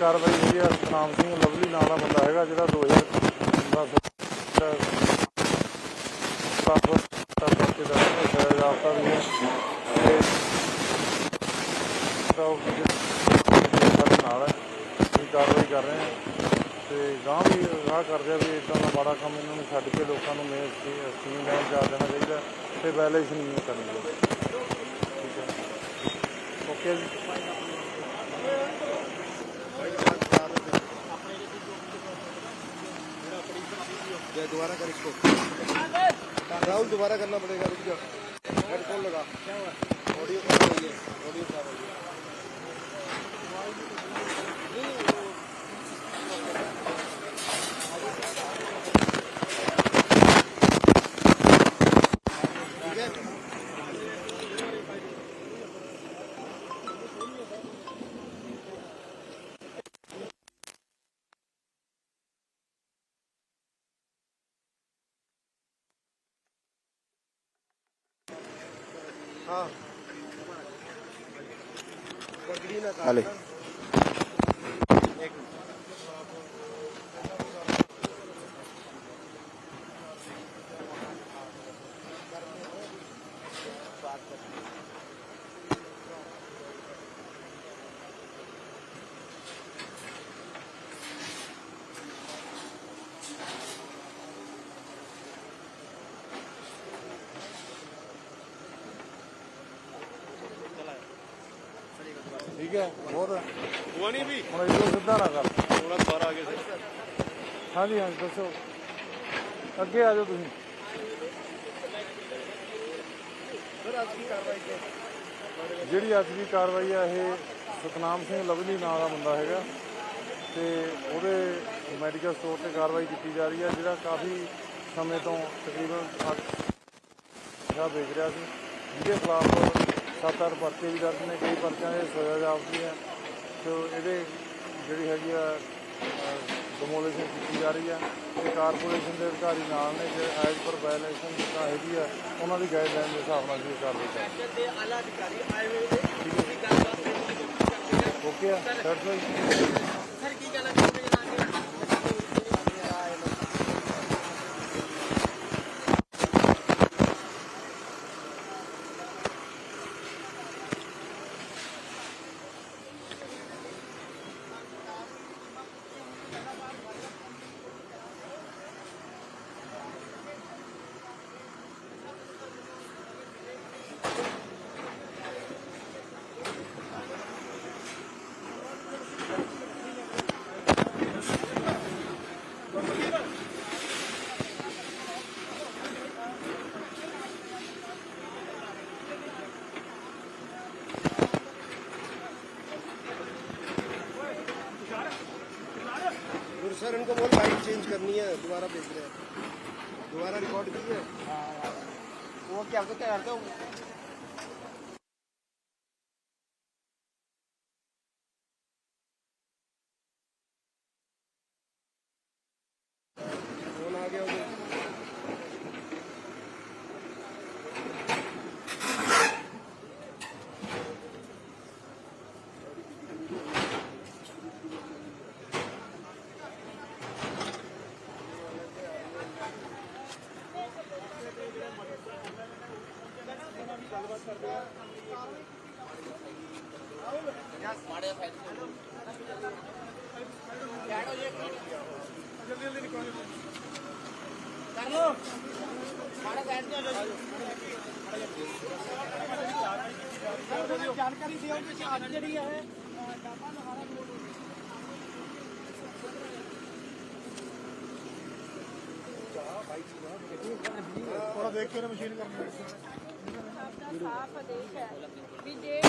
ਕਾਰਵਾਈ ਹੋਈ ਹੈ ਸਤਨਾਮ ਸਿੰਘ ਲਵਲੀ ਨਾਂ ਦਾ ਬੰਦਾ ਹੈਗਾ ਜਿਹੜਾ 2010 ਦਾ ਪਾਸਪੋਰਟ ਦਾ ਪਰਚੇ ਵੀ ਹੈ। ਤੇ ਨਾਲ ਹੈ, ਅਸੀਂ ਕਾਰਵਾਈ ਕਰ ਰਹੇ ਹਾਂ। ਤੇ ਗਾਂ ਵੀ ਰਾਹ ਕਰਦੇ ਆ ਵੀ ਇਦਾਂ ਦਾ ਮਾੜਾ ਕੰਮ ਇਹਨਾਂ ਨੂੰ ਛੱਡ ਕੇ ਲੋਕਾਂ ਨੂੰ ਮੇਨ ਸਕੀਮ ਲੈਣ ਜਾ ਦੇਣਾ ਚਾਹੀਦਾ। ਤੇ ਵਾਇਲੇਸ਼ਨ ਨਹੀਂ ਕਰਨੀ ਚਾਹੀਦੀ ਠੀਕ ਹੈ। ਓਕੇ ਜੀ। दोबारा कर इसको राहुल दोबारा करना पड़ेगा रुक जाओ हेडफोन लगा क्या हुआ ऑडियो खराब हो गई है ऑडियो खराब हो गई ਹਾਂ। ਪਗੜੀ ਨਾ ਕਰ ਹਲੇ ਗਿਆ ਬਹੁਤ ਹੁਆ ਨਹੀਂ ਵੀ? ਹੁਣ ਇੱਧਰ ਸਿੱਧਾ ਨਾ ਕਰ। ਹੁਣ ਦੁਬਾਰਾ ਆ ਗਏ ਹਾਂਜੀ ਹਾਂਜੀ ਦੱਸੋ। ਅੱਗੇ ਆ ਜਾਓ ਤੁਸੀਂ। ਜਿਹੜੀ ਅੱਜ ਦੀ ਕਾਰਵਾਈ ਆ ਇਹ ਸਤਨਾਮ ਸਿੰਘ ਲਵਲੀ ਨਾਂ ਦਾ ਬੰਦਾ ਹੈਗਾ। ਤੇ ਉਹਦੇ ਮੈਡੀਕਲ ਸਟੋਰ ਤੇ ਕਾਰਵਾਈ ਕੀਤੀ ਜਾ ਰਹੀ ਹੈ ਜਿਹੜਾ ਕਾਫੀ ਸਮੇਂ ਤੋਂ ਤਕਰੀਬਨ 8 ਜਿਹੜਾ ਵੇਚ ਰਿਹਾ ਸੀ। ਜਿਹਦੇ ਖਿਲਾਫ ਸੱਤ ਅੱਠ ਪਰਚੇ ਵੀ ਦਰਜ ਨੇ ਕਈ ਪਰਚਿਆਂ ਦੇ ਸਜ਼ਾ ਜਾਪਦੀ ਹੈ। ਤੇ ਇਹਦੇ ਜਿਹੜੀ ਹੈਗੀ ਆ ਡਿਮੋਲੀਸ਼ਨ ਕੀਤੀ ਜਾ ਰਹੀ ਹੈ। ਤੇ ਕਾਰਪੋਰੇਸ਼ਨ ਦੇ ਅਧਿਕਾਰੀ ਨਾਲ ਨੇ ਜੇ ਐਜ਼ ਪਰ ਵਾਇਲੇਸ਼ਨ ਜਿੱਦਾਂ ਹੈਗੀ ਆ ਉਹਨਾਂ ਦੀ ਗਾਈਡਲਾਈਨ ਦੇ ਹਿਸਾਬ ਨਾਲ ਜੀ ਕਰ ਓਕੇ ਆ that's why Ờ, ờ. Ủa kèo cái kèo không? ਜਾਣਕਾਰੀ ਦਿਓ ਕਿ ਅੱਜ ਜਿਹੜੀ ਹੈ ਡਾਟਾ ਲਹਾਰਾ ਥੋੜਾ ਦੇਖ ਕੇ ਮਸ਼ੀਨ ਕਰਨੀ ਦਾ ਸਾਫ਼ ਆਦੇਸ਼ ਹੈ ਵੀ ਜੇ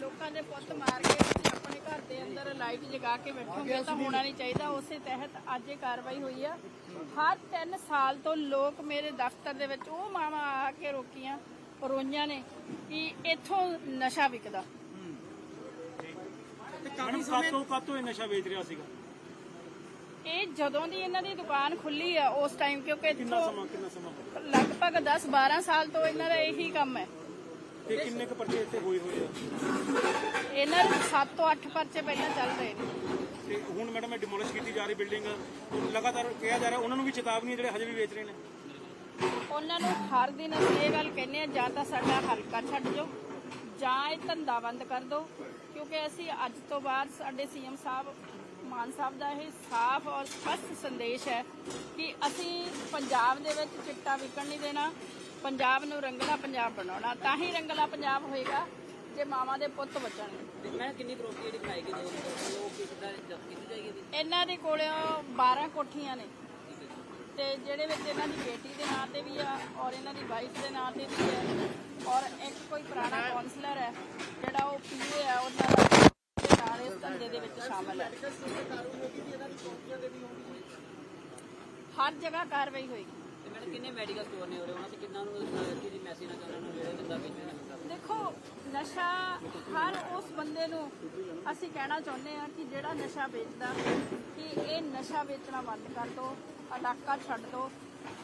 ਲੋਕਾਂ ਦੇ ਪੁੱਤ ਮਾਰ ਕੇ ਤੁਸੀਂ ਆਪਣੇ ਘਰ ਦੇ ਅੰਦਰ ਲਾਈਟ ਜਗਾ ਕੇ ਬੈਠੋਗੇ ਤਾਂ ਹੋਣਾ ਨਹੀਂ ਚਾਹੀਦਾ। ਉਸੇ ਤਹਿਤ ਅੱਜ ਇਹ ਕਾਰਵਾਈ ਹੋਈ ਆ। ਹਰ 3 ਸਾਲ ਤੋਂ ਲੋਕ ਮੇਰੇ ਦਫ਼ਤਰ ਦੇ ਵਿੱਚ ਉਹ ਮਾਵਾਂ ਆ ਕੇ ਰੋਕੀਆਂ ਰੋਈਆਂ ਨੇ ਕਿ ਇੱਥੋਂ ਨਸ਼ਾ ਵਿਕਦਾ। ਮੈਡਮ ਕਾਤੋਂ ਕਾਤੋਂ ਇਹ ਨਸ਼ਾ ਵੇਚ ਰਿਹਾ ਸੀਗਾ? ਇਹ ਜਦੋਂ ਦੀ ਇਹਨਾਂ ਦੀ ਦੁਕਾਨ ਖੁੱਲੀ ਆ ਉਸ ਟਾਈਮ ਕਿਉਂਕਿ ਕਿੰਨਾ ਇੱਥੋਂ ਸਮਾਂ ਕਿੰਨਾ ਸਮਾਂ ਹੋ ਗਿਆ? ਲਗਭਗ 10 12 ਸਾਲ ਤੋਂ ਇਹਨਾਂ ਦਾ ਇਹੀ ਕੰਮ ਹੈ। ਤੇ ਕਿੰਨੇ ਕੁ ਪਰਚੇ ਇੱਥੇ ਹੋਏ ਹੋਏ ਆ? ਇਹਨਾਂ ਦੇ 7 ਤੋਂ 8 ਪਰਚੇ ਪਹਿਲਾਂ ਚੱਲ ਰਹੇ ਨੇ। ਤੇ ਹੁਣ ਮੈਡਮ ਇਹ ਡਿਮੋਲਿਸ਼ ਕੀਤੀ ਜਾ ਰਹੀ ਬਿਲਡਿੰਗ ਲਗਾਤਾਰ ਕਿਹਾ ਜਾ ਰਿਹਾ ਉਹਨਾਂ ਨੂੰ ਵੀ ਚੇਤਾਵਨੀ ਜਿਹੜੇ ਹਜੇ ਵੀ ਵੇਚ ਰਹੇ ਨੇ। ਉਹਨਾਂ ਨੂੰ ਹਰ ਦਿਨ ਅਸੀਂ ਇਹ ਗੱਲ ਕਹਿੰਦੇ ਆ ਜਾਂ ਤਾਂ ਸਾਡਾ ਹਲਕਾ ਛੱਡ ਜਾਓ ਜਾਂ ਇਹ ਧੰਦਾ ਬੰਦ ਕਰ ਦਿਓ। ਕਿਉਂਕਿ ਅਸੀਂ ਅੱਜ ਤੋਂ ਬਾਅਦ ਸਾਡੇ ਸੀਐਮ ਸਾਹਿਬ ਮਾਨ ਸਾਹਿਬ ਦਾ ਇਹ ਸਾਫ਼ ਔਰ ਸਪਸ਼ਟ ਸੰਦੇਸ਼ ਹੈ ਕਿ ਅਸੀਂ ਪੰਜਾਬ ਦੇ ਵਿੱਚ ਚਿੱਟਾ ਵਿਕਣ ਨਹੀਂ ਦੇਣਾ। ਪੰਜਾਬ ਨੂੰ ਰੰਗਲਾ ਪੰਜਾਬ ਬਣਾਉਣਾ ਤਾਂ ਹੀ ਰੰਗਲਾ ਪੰਜਾਬ ਹੋਏਗਾ ਜੇ ਮਾਵਾਂ ਦੇ ਪੁੱਤ ਬਚਣਗੇ ਮੈਂ ਕਿੰਨੀ ਪ੍ਰੋਪਰਟੀ ਜਿਹੜੀ ਬਣਾਈ ਗਈ ਉਹ ਕਿਦਾਂ ਕੀਤੀ ਜਾਏਗੀ? ਇਹਨਾਂ ਦੇ ਕੋਲ 12 ਕੋਠੀਆਂ ਨੇ। ਤੇ ਜਿਹੜੇ ਵਿੱਚ ਇਹਨਾਂ ਦੀ ਬੇਟੀ ਦੇ ਨਾਂ ਤੇ ਵੀ ਆ ਔਰ ਇਹਨਾਂ ਦੀ ਵਾਈਫ ਦੇ ਨਾਂ ਤੇ ਵੀ ਹੈ ਔਰ ਇੱਕ ਕੋਈ ਪੁਰਾਣਾ ਕਾਉਂਸਲਰ ਹੈ ਜਿਹੜਾ ਉਹ ਪੀਏ ਆ ਉਹਨਾਂ ਦੇ ਨਾਲ ਇਸ ਧੰਦੇ ਦੇ ਵਿੱਚ ਸ਼ਾਮਲ ਹੈ। ਹਰ ਜਗ੍ਹਾ ਕਾਰਵਾਈ ਹੋਏਗੀ। ਤੇ ਮੈਡਮ ਕਿੰਨੇ ਮੈਡੀਕਲ ਸਟੋਰ ਨੇ ਉਰੇ? ਉਹਨਾਂ ਤੇ ਕਿੰਨਾ ਨੂੰ ਕੀ ਮੈਸੇਜ ਨਾ ਚਾਹੁੰਦਾ ਨੂੰ ਜਿਹੜੇ ਬੰਦਾ ਵੇਚਣਾ ਹੁੰਦਾ ਦੇਖੋ ਨਸ਼ਾ ਹਰ ਉਸ ਬੰਦੇ ਨੂੰ ਅਸੀਂ ਕਹਿਣਾ ਚਾਹੁੰਦੇ ਆ ਕਿ ਜਿਹੜਾ ਨਸ਼ਾ ਵੇਚਦਾ ਕਿ ਇਹ ਨਸ਼ਾ ਵੇਚਣਾ ਬੰਦ ਕਰ ਦਿਓ ਇਲਾਕਾ ਛੱਡ ਦਿਓ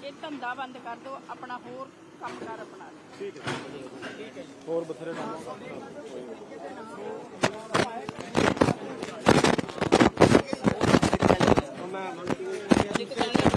ਇਹ ਧੰਦਾ ਬੰਦ ਕਰ ਦਿਓ ਆਪਣਾ ਹੋਰ ਕੰਮਕਾਰ ਅਪਣਾ ਲਓ। ਹੋਰ ਬਥੇਰੇ ਨਾਮ ਇੱਕ ਗੱਲ